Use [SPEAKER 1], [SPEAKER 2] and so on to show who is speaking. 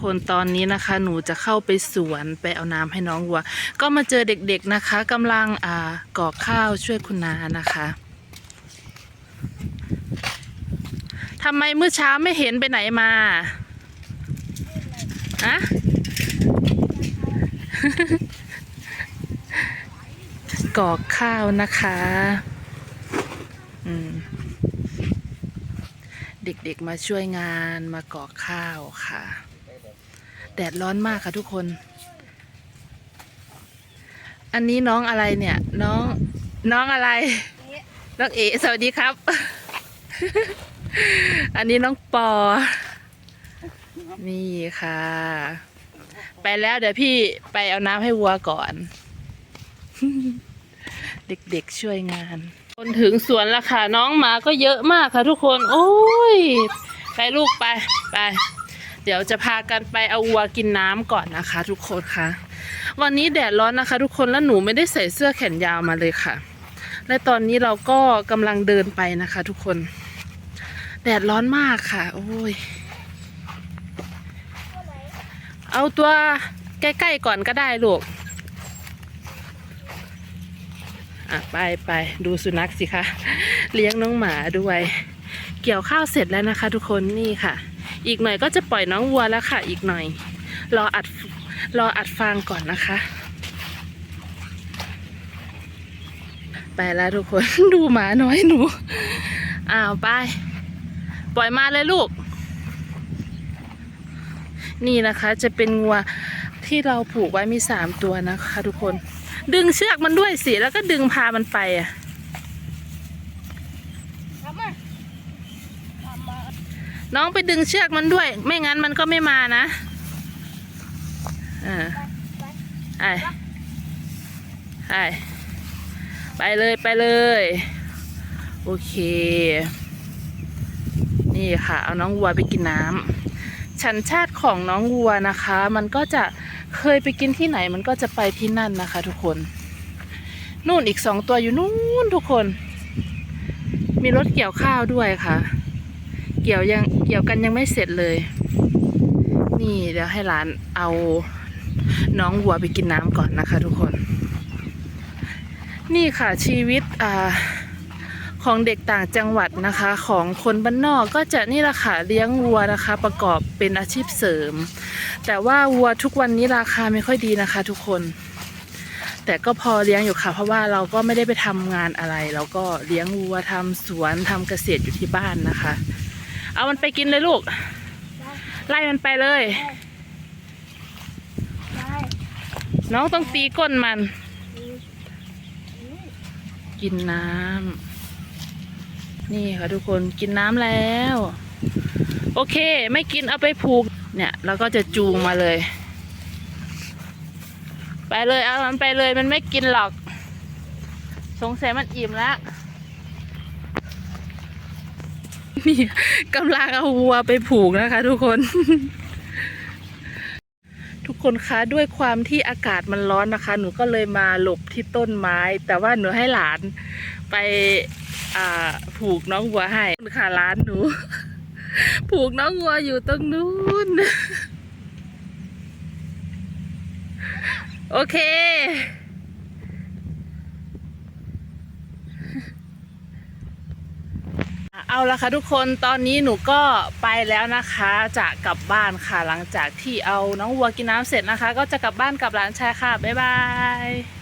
[SPEAKER 1] คนตอนนี้นะคะหนูจะเข้าไปสวนไปเอาน้ำให้น้องวัว ก็มาเจอเด็กๆนะคะกำลังอ่ากอกข้าวช่วยคุณนานะคะทำไมเมื่อเช้าไม่เห็นไปไหนมาอะกอกข้าวนะคะอืมเด็กๆมาช่วยงานมากอกข้าวค่ะ แดดร้อนมากค่ะทุกคน อันนี้น้องอะไรเนี่ย น้องน้องอะไร น้องเอสวัสดีครับ อันนี้น้องปอ นี่ค่ะ ไปแล้วเดี๋ยวพี่ไปเอาน้ำให้วัวก่อน เด็กๆช่วยงานคนถึงสวนแล้วค่ะ น้องหมาก็เยอะมากค่ะทุกคน โอ้ย ไปลูกไปไป เดี๋ยวจะพากันไปเอาวัวกินน้ำก่อนนะคะ ทุกคนค่ะ วันนี้แดดร้อนนะคะ ทุกคนแล้วหนูไม่ได้ใส่เสื้อแขนยาวมาเลยค่ะ และตอนนี้เราก็กำลังเดินไปนะคะ ทุกคน แดดร้อนมากค่ะ โอ้ย เอาตัวใกล้ๆก่อนก็ได้ลูกอะไปไปดูสุนัขสิคะ เลี้ยงน้องหมาด้วย เกี่ยวข้าวเสร็จแล้วนะคะ ทุกคนนี่ค่ะ อีกหน่อยก็จะปล่อยน้องวัวแล้วค่ะ อีกหน่อย รออัดรออัดฟางก่อนนะคะ ไปแล้วทุกคน ดูหมาน้อยหนู อ้าวไป ปล่อยมาเลยลูก นี่นะคะจะเป็นงัวที่เราผูกไว้มีสามตัวนะคะ ทุกคน ดึงเชือกมันด้วยสิแล้วก็ดึงพามันไปอะ น้องไปดึงเชือกมันด้วย ไม่งั้นมันก็ไม่มานะอ่าไอไอไปเลยไปเลย โอเค นี่ค่ะ เอาน้องวัวไปกินน้ำชันชาติของน้องวัวนะคะ มันก็จะเคยไปกินที่ไหน มันก็จะไปที่นั่นนะคะ ทุกคน นู่นอีกสองตัวอยู่นู่นทุกคน มีรถเกี่ยวข้าวด้วยค่ะ กี่ยวยังเกี่ยวกันยังไม่เสร็จเลย นี่เดี๋ยวให้หลานเอาน้องวัวไปกินน้ำก่อนนะคะ ทุกคน นี่ค่ะชีวิตอ่าของเด็กต่างจังหวัดนะคะ ของคนบ้านนอกก็จะนี่แหละค่ะเลี้ยงวัวนะคะ ประกอบเป็นอาชีพเสริม แต่ว่าวัวทุกวันนี้ราคาไม่ค่อยดีนะคะ ทุกคน แต่ก็พอเลี้ยงอยู่ค่ะ เพราะว่าเราก็ไม่ได้ไปทำงานอะไร เราก็เลี้ยงวัวทำสวนทำเกษตรอยู่ที่บ้านนะคะ เอามันไปกินเลยลูก ไล่มันไปเลย
[SPEAKER 2] ได้
[SPEAKER 1] น้องต้องตีก้นมัน กินน้ำนี่ค่ะทุกคนกินน้ำแล้ว โอเค ไม่กินเอาไปผูก เนี่ยเราก็จะจูงมาเลย ไปเลยเอามันไปเลยมันไม่กินหรอก สงสัยมันอิ่มแล้ว นี่กำลังเอาวัวไปผูกนะคะ ทุกคน ทุกคนคะด้วยความที่อากาศมันร้อนนะคะ หนูก็เลยมาหลบที่ต้นไม้ แต่ว่าหนูให้หลานไปผูกน้องวัวให้ค่ะร้านหนู ผูกน้องวัวอยู่ตรงนู้น โอเค เอาละค่ะทุกคนตอนนี้หนูก็ไปแล้วนะคะจะกลับบ้านค่ะหลังจากที่เอาน้องวัวกินน้ำเสร็จนะคะ ก็จะกลับบ้านกับหลานชายค่ะบ๊ายบาย